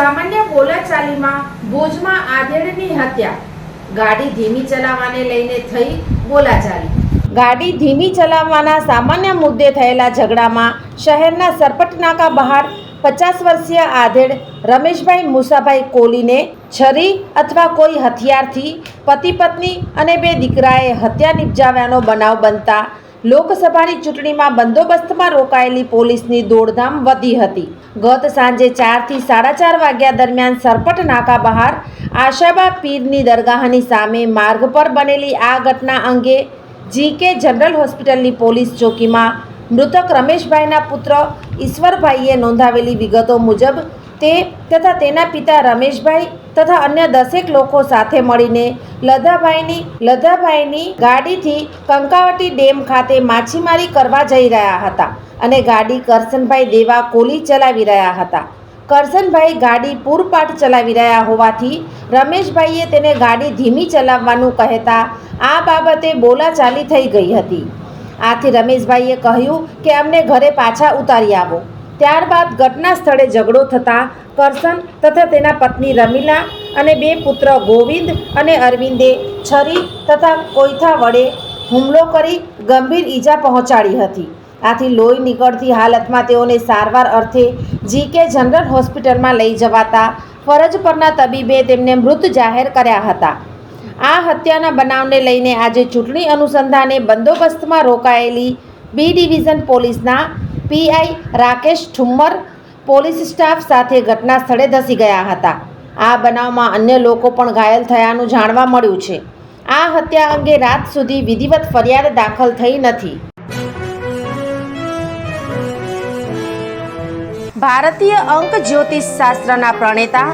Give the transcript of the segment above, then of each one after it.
સામાન્ય બોલાચાલીમાં ભુજમાં આધેડની હત્યા. ગાડી ધીમી ચલાવવાને લઈને થઈ બોલાચાલી. ગાડી ધીમી ચલાવવાના સામાન્ય મુદ્દે થયેલા ઝઘડામાં શહેરના સરપટનાકા બહાર પચાસ વર્ષીય આધેડ રમેશભાઈ મુસાભાઈ કોલીને છરી અથવા કોઈ હથિયારથી પતિ પત્ની અને બે દીકરાએ હત્યા નિપજાવ્યાનો બનાવ બનતા લોકસભાની ચૂંટણીમાં બંદોબસ્તમાં રોકાયેલી પોલીસની દોડધામ વધી હતી. ગત સાંજે ચારથી સાડા ચાર વાગ્યા દરમિયાન સરપટ નાકા બહાર આશાબા પીરની દરગાહની સામે માર્ગ પર બનેલી આ ઘટના અંગે જીકે જનરલ હોસ્પિટલની પોલીસ ચોકીમાં મૃતક રમેશભાઈના પુત્ર ઈશ્વરભાઈએ નોંધાવેલી વિગતો મુજબ તે તથા તેના પિતા રમેશભાઈ તથા અન્ય દસેક લોકો સાથે મળીને લધાભાઈની લધાભાઈની ગાડીથી કંકાવટી ડેમ ખાતે માછીમારી કરવા જઈ રહ્યા હતા અને ગાડી કરશનભાઈ દેવા કોલી ચલાવી રહ્યા હતા. કરશનભાઈ ગાડી પૂરપાટ ચલાવી રહ્યા હોવાથી રમેશભાઈએ તેને ગાડી ધીમી ચલાવવાનું કહેતા આ બાબતે બોલાચાલી થઈ ગઈ હતી. આથી રમેશભાઈએ કહ્યું કે અમને ઘરે પાછા ઉતારી આવો. ત્યારબાદ ઘટના સ્થળે ઝઘડો થતાં કરસન તથા તેના પત્ની રમીલા અને બે પુત્ર ગોવિંદ અને અરવિંદે છરી તથા કોઈથા વડે હુમલો કરી ગંભીર ઈજા પહોંચાડી હતી. આથી લોહી નીકળતી હાલતમાં તેઓને સારવાર અર્થે જીકે જનરલ હોસ્પિટલમાં લઈ જવાતા ફરજ પરના તબીબે તેમને મૃત જાહેર કર્યા હતા. આ હત્યાના બનાવને લઈને આજે ચૂંટણી અનુસંધાને બંદોબસ્તમાં રોકાયેલી બી ડિવિઝન પોલીસના PI Rakesh Thummar police staff સાથે ઘટના સ્થળે ધસી ગયા હતા. આ બનાવમાં અન્ય લોકો પણ ઘાયલ થયાનું જાણવા મળ્યું છે. આ હત્યા અંગે રાત સુધી વિધિવત ફરિયાદ દાખલ થઈ નથી. ભારતીય અંક જ્યોતિષ શાસ્ત્રના પ્રણેતા,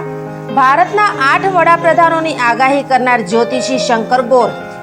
ભારતના આઠ વડાપ્રધાનોની આગાહી કરનાર જ્યોતિષી શંકર ગોર